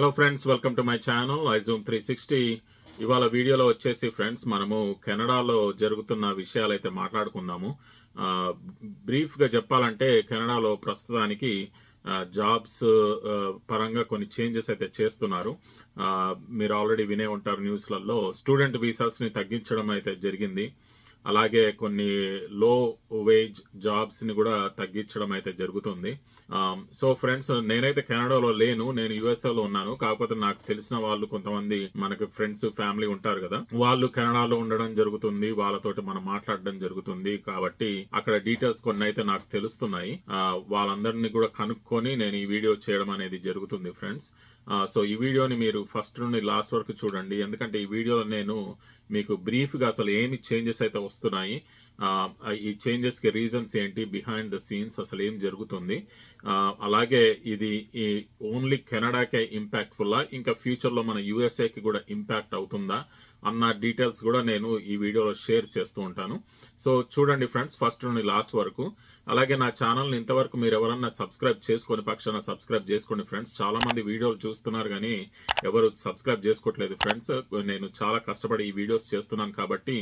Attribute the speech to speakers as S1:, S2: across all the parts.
S1: Hello friends welcome to my channel I zoom three sixty ఇవాళ వీడియోలో వచ్చేసి friends మనము కెనడాలో జరుగుతున్న విషయాలు అయితే మాట్లాడుకుందాము బ్రీఫ్గా చెప్పాలంటే కెనడాలో ప్రస్తుతానికి జాబ్స్ పరంగా కొన్ని చేంజెస్ అయితే చేస్తున్నారు. మీరు ఆల్రెడీ వినే ఉంటారు న్యూస్లలో. స్టూడెంట్ వీసాస్ని తగ్గించడం అయితే జరిగింది. అలాగే కొన్ని లో వేజ్ జాబ్స్ని కూడా తగ్గించడం అయితే జరుగుతుంది. Um, సో ఫ్రెండ్స్ నేనైతే కెనడాలో లేను నేను యుఎస్ఏలో ఉన్నాను. కాకపోతే నాకు తెలిసిన వాళ్ళు కొంతమంది మనకి ఫ్రెండ్స్ ఫ్యామిలీ ఉంటారు కదా. వాళ్ళు కెనడాలో ఉండడం జరుగుతుంది వాళ్ళతోటి మనం మాట్లాడడం జరుగుతుంది. కాబట్టి అక్కడ డీటెయిల్స్ కొన్ని అయితే నాకు తెలుస్తున్నాయి. Uh, వాళ్ళందరినీ కూడా కనుక్కొని నేను ఈ వీడియో చేయడం అనేది జరుగుతుంది ఫ్రెండ్స్ సో ఈ వీడియోని మీరు ఫస్ట్ నుండి లాస్ట్ వరకు చూడండి. ఎందుకంటే ఈ వీడియోలో నేను మీకు బ్రీఫ్గా అసలు ఏమి చేంజెస్ అయితే వస్తున్నాయి ఈ చేంజెస్కి రీజన్స్ ఏంటి బిహైండ్ ద సీన్స్ అసలు ఏం జరుగుతుంది? అలాగే ఇది ఈ ఓన్లీ కెనడాకే ఇంపాక్ట్ఫుల్లా ఇంకా ఫ్యూచర్లో మన యూఎస్ఏకి కూడా ఇంపాక్ట్ అవుతుందా? అన్న డీటెయిల్స్ కూడా నేను ఈ వీడియోలో షేర్ చేస్తూ ఉంటాను. సో చూడండి ఫ్రెండ్స్ ఫస్ట్ నుండి లాస్ట్ వరకు. అలాగే నా ఛానల్ని ఇంతవరకు మీరు ఎవరన్నా సబ్స్క్రైబ్ చేసుకొని పక్షాన సబ్స్క్రైబ్ చేసుకోండి ఫ్రెండ్స్ చాలామంది వీడియోలు చూస్తున్నారు కానీ ఎవరు సబ్స్క్రైబ్ చేసుకోవట్లేదు ఫ్రెండ్స్ నేను చాలా కష్టపడి ఈ వీడియోస్ చేస్తున్నాను కాబట్టి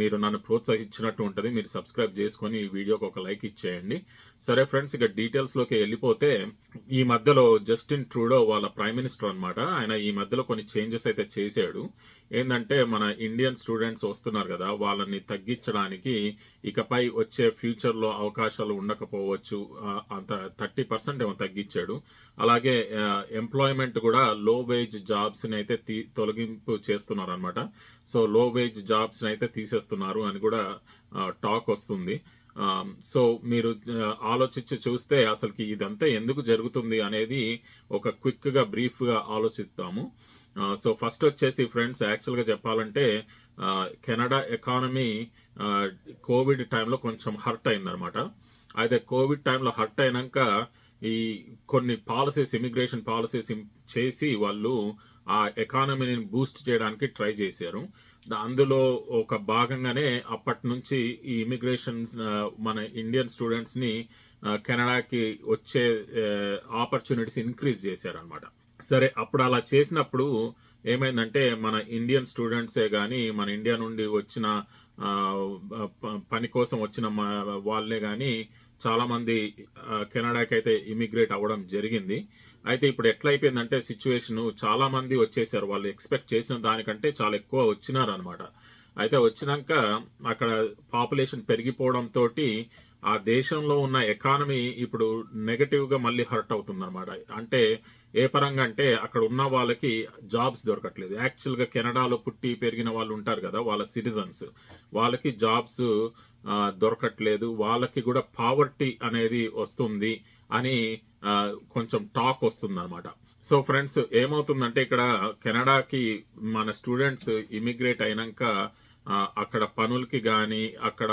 S1: మీరు నన్ను ప్రోత్సహించినట్టు ఉంటుంది మీరు సబ్స్క్రైబ్ చేసుకొని ఈ వీడియోకి ఒక లైక్ ఇచ్చేయండి. సరే ఫ్రెండ్స్ ఇక డీటెయిల్స్లోకి వెళ్ళిపోతే ఈ మధ్యలో జస్టిన్ ట్రూడో వాళ్ళ ప్రైమ్ మినిస్టర్ అన్నమాట. ఆయన ఈ మధ్యలో కొన్ని చేంజెస్ అయితే చేశాడు. ఏంటంటే మన ఇండియన్ స్టూడెంట్స్ వస్తున్నారు కదా వాళ్ళని తగ్గించడానికి ఇకపై వచ్చే ఫ్యూచర్లో అవకాశాలు ఉండకపోవచ్చు. అంత థర్టీ పర్సెంట్ ఏమో తగ్గించాడు. అలాగే ఎంప్లాయ్మెంట్ కూడా లో వేజ్ జాబ్స్ని అయితే తీ- తొలగింపు చేస్తున్నారు అనమాట సో లో వేజ్ జాబ్స్ని అయితే తీసేస్తున్నారు అని కూడా టాక్ వస్తుంది. సో మీరు ఆలోచించి చూస్తే అసలుకి ఇదంతా ఎందుకు జరుగుతుంది అనేది ఒక క్విక్గా బ్రీఫ్గా ఆలోచిస్తాము. సో ఫస్ట్ వచ్చేసి ఫ్రెండ్స్ యాక్చువల్గా చెప్పాలంటే కెనడా ఎకానమీ కోవిడ్ టైంలో కొంచెం హర్ట్ అయిందనమాట అయితే కోవిడ్ టైంలో హర్ట్ అయినాక ఈ కొన్ని పాలసీస్ ఇమిగ్రేషన్ పాలసీస్ చేసి వాళ్ళు ఆ ఎకానమీని బూస్ట్ చేయడానికి ట్రై చేశారు. అందులో ఒక భాగంగానే అప్పటి నుంచి ఈ ఇమిగ్రేషన్ మన ఇండియన్ స్టూడెంట్స్ని కెనడాకి వచ్చే ఆపర్చునిటీస్ ఇంక్రీజ్ చేశారనమాట సరే అప్పుడు అలా చేసినప్పుడు ఏమైందంటే మన ఇండియన్ స్టూడెంట్సే కానీ మన ఇండియా నుండి వచ్చిన ప- పని కోసం వచ్చిన మా- వాళ్ళే కానీ చాలామంది కెనడాకి అయితే ఇమిగ్రేట్ అవ్వడం జరిగింది. అయితే ఇప్పుడు ఎట్లయిపోయిందంటే అయిపోయిందంటే చాలామంది వచ్చేసారు. వాళ్ళు ఎక్స్పెక్ట్ చేసిన దానికంటే చాలా ఎక్కువ వచ్చినారు అనమాట అయితే వచ్చినాక అక్కడ పాపులేషన్ పెరిగిపోవడం తోటి ఆ దేశంలో ఉన్న ఎకానమీ ఇప్పుడు నెగటివ్గా మళ్ళీ హర్ట్ అవుతుందన్నమాట. అంటే ఏ పరంగా అంటే అక్కడ ఉన్న వాళ్ళకి జాబ్స్ దొరకట్లేదు. యాక్చువల్గా కెనడాలో పుట్టి పెరిగిన వాళ్ళు ఉంటారు కదా వాళ్ళ సిటిజన్స్ వాళ్ళకి జాబ్స్ దొరకట్లేదు. వాళ్ళకి కూడా పావర్టీ అనేది వస్తుంది అని కొంచెం టాక్ వస్తుందన్నమాట. సో ఫ్రెండ్స్ ఏమవుతుందంటే ఇక్కడ కెనడాకి మన స్టూడెంట్స్ ఇమిగ్రేట్ అయినాక అక్కడ పనులకి కానీ అక్కడ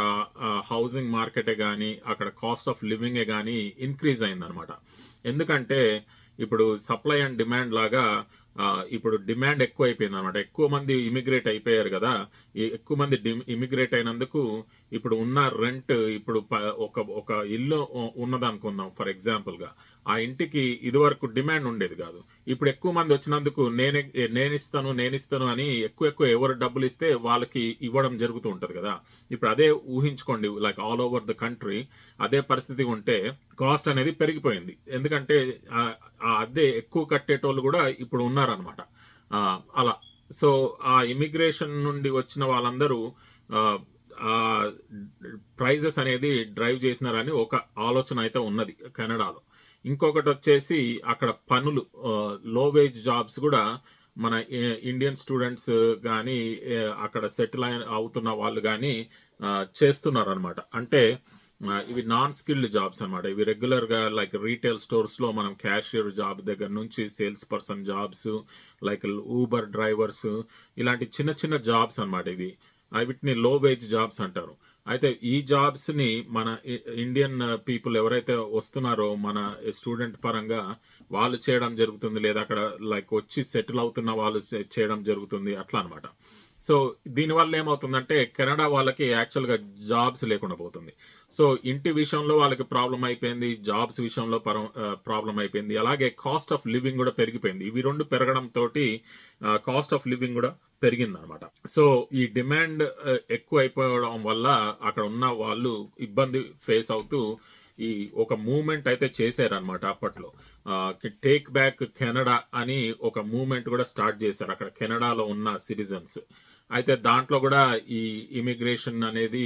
S1: హౌసింగ్ మార్కెటే కానీ అక్కడ కాస్ట్ ఆఫ్ లివింగే కానీ ఇంక్రీజ్ అయిందనమాట ఎందుకంటే ఇప్పుడు సప్లై అండ్ డిమాండ్ లాగా ఇప్పుడు డిమాండ్ ఎక్కువ అయిపోయింది అనమాట ఎక్కువ మంది ఇమిగ్రేట్ అయిపోయారు కదా. ఎక్కువ మంది ఇమిగ్రేట్ అయినందుకు ఇప్పుడు ఉన్న రెంట్ ఇప్పుడు ప- ఒక ఒక ఇల్లు ఉన్నదనుకుందాం ఫర్ ఎగ్జాంపుల్గా ఆ ఇంటికి ఇదివరకు డిమాండ్ ఉండేది కాదు. ఇప్పుడు ఎక్కువ మంది వచ్చినందుకు నేనే నేను ఇస్తాను నేను ఇస్తాను అని ఎక్కువ ఎక్కువ ఎవరు డబ్బులు ఇస్తే వాళ్ళకి ఇవ్వడం జరుగుతూ ఉంటుంది కదా. ఇప్పుడు అదే ఊహించుకోండి like all over the country అదే పరిస్థితి ఉంటే కాస్ట్ అనేది పెరిగిపోయింది. ఎందుకంటే ఆ అద్దె ఎక్కువ కట్టేటోళ్ళు కూడా ఇప్పుడు ఉన్నారనమాట అలా. సో ఆ ఇమిగ్రేషన్ నుండి వచ్చిన వాళ్ళందరూ ప్రైజెస్ అనేది డ్రైవ్ చేసినారని ఒక ఆలోచన అయితే ఉన్నది కెనడాలో. ఇంకొకటి వచ్చేసి అక్కడ పనులు లో వేజ్ జాబ్స్ కూడా మన ఇండియన్ స్టూడెంట్స్ కానీ అక్కడ సెటిల్ అవుతున్న వాళ్ళు కానీ చేస్తున్నారు అనమాట అంటే ఇవి నాన్ స్కిల్డ్ జాబ్స్ అనమాట. ఇవి రెగ్యులర్గా లైక్ రీటైల్ స్టోర్స్లో మనం క్యాషియర్ జాబ్ దగ్గర నుంచి sales person jobs like Uber drivers ఇలాంటి చిన్న చిన్న జాబ్స్ అన్నమాట ఇవి. వీటిని లో వేజ్ జాబ్స్ అంటారు. అయితే ఈ జాబ్స్ని మన ఇండియన్ పీపుల్ ఎవరైతే వస్తున్నారో మన స్టూడెంట్ పరంగా వాళ్ళు చేయడం జరుగుతుంది. లేదా అక్కడ లైక్ వచ్చి సెటిల్ అవుతున్న వాళ్ళు చేయడం జరుగుతుంది. అట్లా అనమాట సో దీనివల్ల ఏమవుతుందంటే కెనడా వాళ్ళకి యాక్చువల్గా జాబ్స్ లేకుండా పోతుంది. సో ఇంటి విషయంలో వాళ్ళకి ప్రాబ్లం అయిపోయింది జాబ్స్ విషయంలో ప్రాబ్లం అయిపోయింది. అలాగే కాస్ట్ ఆఫ్ లివింగ్ కూడా పెరిగిపోయింది. ఇవి రెండు పెరగడం తోటి కాస్ట్ ఆఫ్ లివింగ్ కూడా పెరిగింది అనమాట సో ఈ డిమాండ్ ఎక్కువ అయిపోవడం వల్ల అక్కడ ఉన్న వాళ్ళు ఇబ్బంది ఫేస్ అవుతూ ఈ ఒక మూమెంట్ అయితే చేశారనమాట అప్పట్లో. టేక్ బ్యాక్ కెనడా అని ఒక మూమెంట్ కూడా స్టార్ట్ చేశారు అక్కడ కెనడాలో ఉన్న సిటిజన్స్ అయితే దాంట్లో కూడా ఈ ఇమిగ్రేషన్ అనేది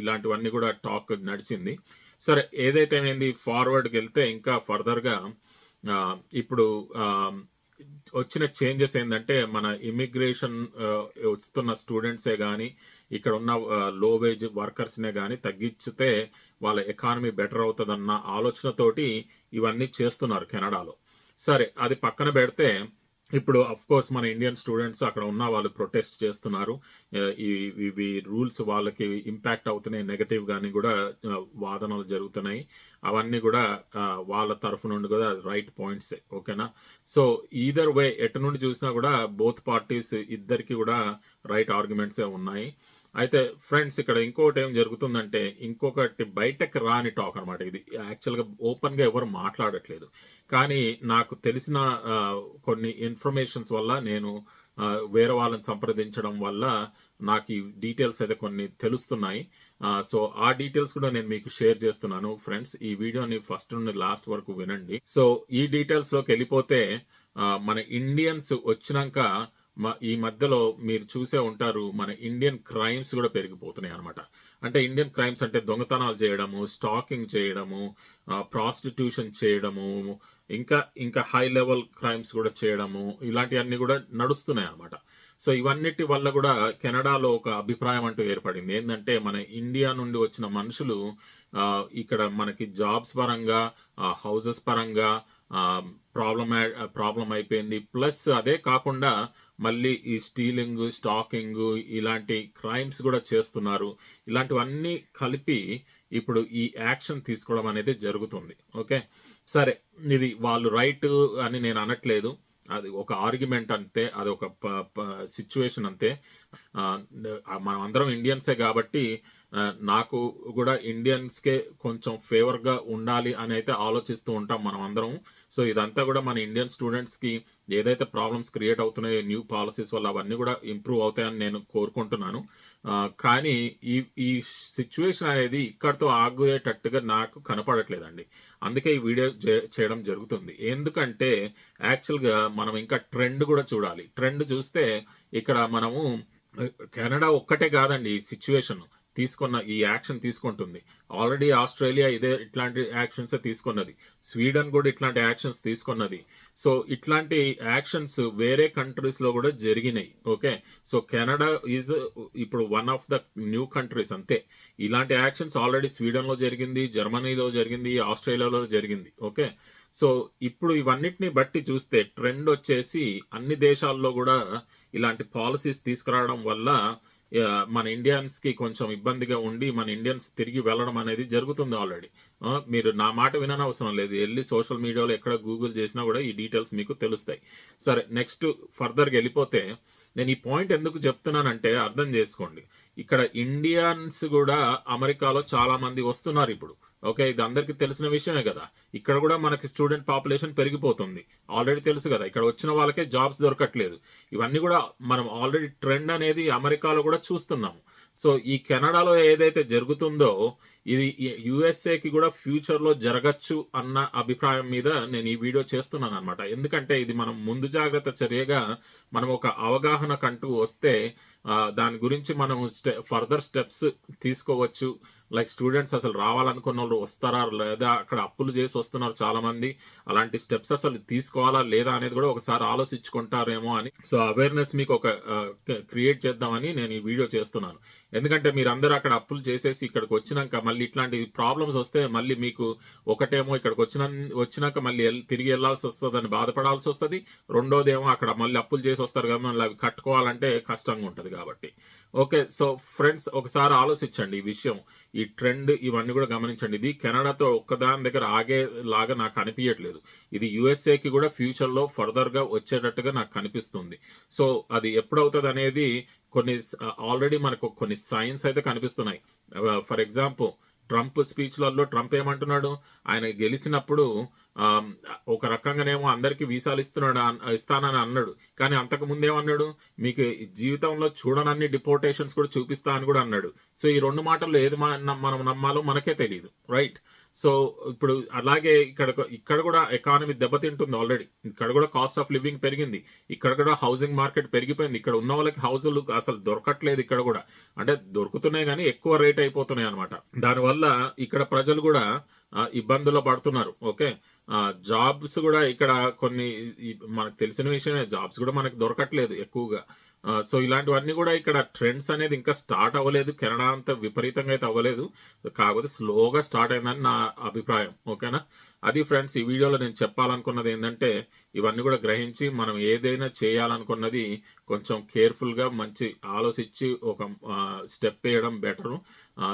S1: ఇలాంటివన్నీ కూడా టాక్ నడిచింది. సరే ఏదైతే ఏంది ఫార్వర్డ్కి వెళ్తే ఇంకా ఫర్దర్గా ఇప్పుడు వచ్చిన చేంజెస్ ఏంటంటే మన ఇమిగ్రేషన్ వస్తున్న స్టూడెంట్సే కానీ ఇక్కడ ఉన్న లో వేజ్ వర్కర్స్నే కానీ తగ్గించితే వాళ్ళ ఎకానమీ బెటర్ అవుతుందన్న ఆలోచనతోటి ఇవన్నీ చేస్తున్నారు కెనడాలో. సరే అది పక్కన పెడితే ఇప్పుడు అఫ్ కోర్స్ మన ఇండియన్ స్టూడెంట్స్ అక్కడ ఉన్న వాళ్ళు ప్రొటెస్ట్ చేస్తున్నారు. ఇవి రూల్స్ వాళ్ళకి ఇంపాక్ట్ అవుతున్నాయి నెగటివ్ కానీ కూడా వాదనలు జరుగుతున్నాయి. అవన్నీ కూడా వాళ్ళ తరఫు నుండి కూడా రైట్ పాయింట్స్ ఓకేనా? సో ఈదర్ వే ఎటు నుండి చూసినా కూడా బోత్ పార్టీస్ ఇద్దరికి కూడా రైట్ ఆర్గ్యుమెంట్సే ఉన్నాయి. అయితే ఫ్రెండ్స్ ఇక్కడ ఇంకొకటి ఏం జరుగుతుందంటే ఇంకొకటి బయటకు రాని టాక్ అనమాట ఇది. యాక్చువల్గా ఓపెన్గా ఎవరు మాట్లాడట్లేదు. కానీ నాకు తెలిసిన కొన్ని ఇన్ఫర్మేషన్స్ వల్ల నేను వేరే వాళ్ళని సంప్రదించడం వల్ల నాకు ఈ డీటెయిల్స్ అయితే కొన్ని తెలుస్తున్నాయి. సో ఆ డీటెయిల్స్ కూడా నేను మీకు షేర్ చేస్తున్నాను. ఫ్రెండ్స్ ఈ వీడియోని ఫస్ట్ నుండి లాస్ట్ వరకు వినండి. సో ఈ డీటెయిల్స్లోకి వెళ్ళిపోతే మన ఇండియన్స్ వచ్చినాక ఈ మధ్యలో మీరు చూసే ఉంటారు మన ఇండియన్ క్రైమ్స్ కూడా పెరిగిపోతున్నాయి అనమాట అంటే ఇండియన్ క్రైమ్స్ అంటే దొంగతనాలు చేయడము స్టాకింగ్ చేయడము ప్రాస్టిట్యూషన్ చేయడము ఇంకా ఇంకా హై లెవెల్ క్రైమ్స్ కూడా చేయడము ఇలాంటివన్నీ కూడా నడుస్తున్నాయి అనమాట సో ఇవన్నిటి వల్ల కూడా కెనడాలో ఒక అభిప్రాయం అంటూ ఏర్పడింది. ఏంటంటే మన ఇండియా నుండి వచ్చిన మనుషులు ఇక్కడ మనకి జాబ్స్ పరంగా హౌసెస్ పరంగా ప్రాబ్లం ప్రాబ్లం అయిపోయింది. ప్లస్ అదే కాకుండా మళ్ళీ ఈ స్టీలింగ్ స్టాకింగ్ ఇలాంటి క్రైమ్స్ కూడా చేస్తున్నారు. ఇలాంటివన్నీ కలిపి ఇప్పుడు ఈ యాక్షన్ తీసుకోవడం అనేది జరుగుతుంది. ఓకే? సరే ఇది వాళ్ళు రైట్ అని నేను అనట్లేదు. అది ఒక ఆర్గ్యుమెంట్ అంతే అది ఒక సిచ్యువేషన్ అంతే. మనం అందరం ఇండియన్సే కాబట్టి నాకు కూడా ఇండియన్స్కే కొంచెం ఫేవర్గా ఉండాలి అని అయితే ఆలోచిస్తూ ఉంటాం మనం అందరం సో ఇదంతా కూడా మన ఇండియన్ స్టూడెంట్స్కి ఏదైతే ప్రాబ్లమ్స్ క్రియేట్ అవుతున్నాయో న్యూ పాలసీస్ వల్ల అవన్నీ కూడా ఇంప్రూవ్ అవుతాయని నేను కోరుకుంటున్నాను. కానీ ఈ ఈ సిచ్యువేషన్ అనేది ఇక్కడితో ఆగేటట్టుగా నాకు కనపడట్లేదండి. అందుకే ఈ వీడియో చే- చేయడం జరుగుతుంది. ఎందుకంటే యాక్చువల్గా మనం ఇంకా ట్రెండ్ కూడా చూడాలి. ట్రెండ్ చూస్తే ఇక్కడ మనము కెనడా ఒక్కటే కాదండి ఈ సిచ్యువేషన్ తీసుకున్న ఈ యాక్షన్ తీసుకుంటుంది. ఆల్రెడీ ఆస్ట్రేలియా ఇదే ఇట్లాంటి యాక్షన్స్ తీసుకున్నది. స్వీడన్ కూడా ఇట్లాంటి యాక్షన్స్ తీసుకున్నది. సో ఇట్లాంటి యాక్షన్స్ వేరే కంట్రీస్లో కూడా జరిగినాయి. ఓకే సో కెనడా ఈజ్ ఇప్పుడు one of the new countries అంతే. ఇలాంటి యాక్షన్స్ ఆల్రెడీ స్వీడన్లో జరిగింది జర్మనీలో జరిగింది ఆస్ట్రేలియాలో జరిగింది. ఓకే సో ఇప్పుడు ఇవన్నిటిని బట్టి చూస్తే ట్రెండ్ వచ్చేసి అన్ని దేశాల్లో కూడా ఇలాంటి పాలసీస్ తీసుకురావడం వల్ల మన ఇండియన్స్కి కొంచెం ఇబ్బందిగా ఉండి మన ఇండియన్స్ తిరిగి వెళ్ళడం అనేది జరుగుతుంది ఆల్రెడీ. మీరు నా మాట విననవసరం లేదు. వెళ్ళి సోషల్ మీడియాలో ఎక్కడ గూగుల్ చేసినా కూడా ఈ డీటెయిల్స్ మీకు తెలుస్తాయి. సరే నెక్స్ట్ ఫర్దర్గా వెళ్ళిపోతే నేను ఈ పాయింట్ ఎందుకు చెప్తున్నానంటే అర్థం చేసుకోండి. ఇక్కడ ఇండియన్స్ కూడా అమెరికాలో చాలా మంది వస్తున్నారు ఇప్పుడు. ఓకే ఇది అందరికీ తెలిసిన విషయమే కదా. ఇక్కడ కూడా మనకి స్టూడెంట్ పాపులేషన్ పెరిగిపోతుంది. ఆల్రెడీ తెలుసు కదా ఇక్కడ వచ్చిన వాళ్ళకే జాబ్స్ దొరకట్లేదు. ఇవన్నీ కూడా మనం ఆల్రెడీ ట్రెండ్ అనేది అమెరికాలో కూడా చూస్తున్నాము. సో ఈ కెనడాలో ఏదైతే జరుగుతుందో ఇది యుఎస్ఏకి కూడా ఫ్యూచర్లో జరగచ్చు అన్న అభిప్రాయం మీద నేను ఈ వీడియో చేస్తున్నాను అనమాట ఎందుకంటే ఇది మనం ముందు జాగ్రత్త చర్యగా మనం ఒక అవగాహన కంటూ వస్తే దాని గురించి మనం ఫర్దర్ స్టెప్స్ తీసుకోవచ్చు. లైక్ స్టూడెంట్స్ అసలు రావాలనుకున్న వాళ్ళు వస్తారా లేదా అక్కడ అప్పులు చేసి వస్తున్నారు చాలా మంది అలాంటి స్టెప్స్ అసలు తీసుకోవాలా లేదా అనేది కూడా ఒకసారి ఆలోచించుకుంటారేమో అని. సో అవేర్నెస్ మీకు ఒక క్రియేట్ చేద్దామని నేను ఈ వీడియో చేస్తున్నాను. ఎందుకంటే మీరు అక్కడ అప్పులు చేసేసి ఇక్కడికి వచ్చినాక మళ్ళీ ఇట్లాంటి ప్రాబ్లమ్స్ వస్తే మళ్ళీ మీకు ఒకటేమో ఇక్కడికి వచ్చిన వచ్చినాక మళ్ళీ తిరిగి వెళ్ళాల్సి వస్తుందని బాధపడాల్సి వస్తుంది. రెండోదేమో అక్కడ మళ్ళీ అప్పులు చేసి వస్తారు కదా మళ్ళీ అవి కట్టుకోవాలంటే కష్టంగా ఉంటుంది కాబట్టి. ఓకే సో ఫ్రెండ్స్ ఒకసారి ఆలోచించండి ఈ విషయం. ఈ ఈ ట్రెండ్ ఇవన్నీ కూడా గమనించండి. ఇది కెనడాతో ఒక్కదాని దగ్గర ఆగేలాగా నాకు అనిపించట్లేదు ఇది యుఎస్ఏకి కూడా ఫ్యూచర్లో ఫర్దర్గా వచ్చేటట్టుగా నాకు కనిపిస్తుంది. సో అది ఎప్పుడవుతుంది అనేది కొన్ని ఆల్రెడీ మనకు కొన్ని సైన్స్ అయితే కనిపిస్తున్నాయి. ఫర్ ఎగ్జాంపుల్ ట్రంప్ స్పీచ్లలో ట్రంప్ ఏమంటున్నాడు? ఆయన గెలిచినప్పుడు ఒక రకంగానేమో అందరికీ వీసాలు ఇస్తున్నాడు ఇస్తానని అన్నాడు. కానీ అంతకు ముందేమన్నాడు? మీకు జీవితంలో చూడనన్ని డిపోర్టేషన్స్ కూడా చూపిస్తా అని కూడా అన్నాడు. సో ఈ రెండు మాటల్లో ఏది మన- మనం నమ్మాలో మనకే తెలియదు రైట్? సో ఇప్పుడు అలాగే ఇక్కడ ఇక్కడ కూడా ఎకానమీ దెబ్బతింటుంది ఆల్రెడీ ఇక్కడ కూడా కాస్ట్ ఆఫ్ లివింగ్ పెరిగింది. ఇక్కడ కూడా హౌసింగ్ మార్కెట్ పెరిగిపోయింది. ఇక్కడ ఉన్న వాళ్ళకి హౌజులు అసలు దొరకట్లేదు ఇక్కడ కూడా. అంటే దొరుకుతున్నాయి కానీ ఎక్కువ రేట్ అయిపోతున్నాయి అనమాట దానివల్ల ఇక్కడ ప్రజలు కూడా ఇబ్బందులు ఇబ్బందుల్లో పడుతున్నారు. ఓకే? జాబ్స్ కూడా ఇక్కడ కొన్ని మనకు తెలిసిన విషయమే. జాబ్స్ కూడా మనకు దొరకట్లేదు ఎక్కువగా. సో ఇలాంటివన్నీ కూడా ఇక్కడ ట్రెండ్స్ అనేది ఇంకా స్టార్ట్ అవ్వలేదు. కెనడా అంత విపరీతంగా అయితే అవ్వలేదు. కాకపోతే స్లోగా స్టార్ట్ అయిందని నా అభిప్రాయం. ఓకేనా? అది ఫ్రెండ్స్ ఈ వీడియోలో నేను చెప్పాలనుకున్నది ఏంటంటే ఇవన్నీ కూడా గ్రహించి మనం ఏదైనా చేయాలనుకున్నది కొంచెం కేర్ఫుల్గా మంచి ఆలోచించి ఒక స్టెప్ వేయడం బెటరు.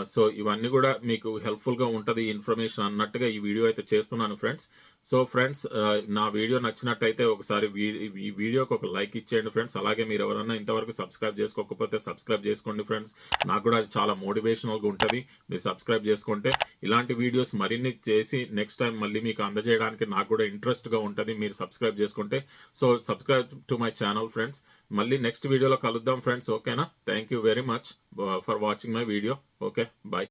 S1: సో ఇవన్నీ కూడా మీకు హెల్ప్ఫుల్గా ఉంటుంది ఇన్ఫర్మేషన్ అన్నట్టుగా ఈ వీడియో అయితే చేస్తున్నాను ఫ్రెండ్స్ సో ఫ్రెండ్స్ నా వీడియో నచ్చినట్టయితే ఒకసారి వీ- ఈ వీడియోకి ఒక లైక్ ఇచ్చేయండి ఫ్రెండ్స్ అలాగే మీరు ఎవరైనా ఇంతవరకు సబ్స్క్రైబ్ చేసుకోకపోతే సబ్స్క్రైబ్ చేసుకోండి ఫ్రెండ్స్ నాకు కూడా అది చాలా మోటివేషనల్గా ఉంటుంది. మీరు సబ్స్క్రైబ్ చేసుకుంటే ఇలాంటి వీడియోస్ మరిన్ని చేసి నెక్స్ట్ టైం మళ్ళీ మీకు అందజేయడానికి నాకు కూడా ఇంట్రెస్ట్గా ఉంటుంది. మీరు సబ్స్క్రైబ్ చేసుకుంటే. So subscribe to my channel friends మళ్ళీ నెక్స్ట్ వీడియోలో కలుద్దాం ఫ్రెండ్స్ ఓకేనా thank you very much for watching my video okay bye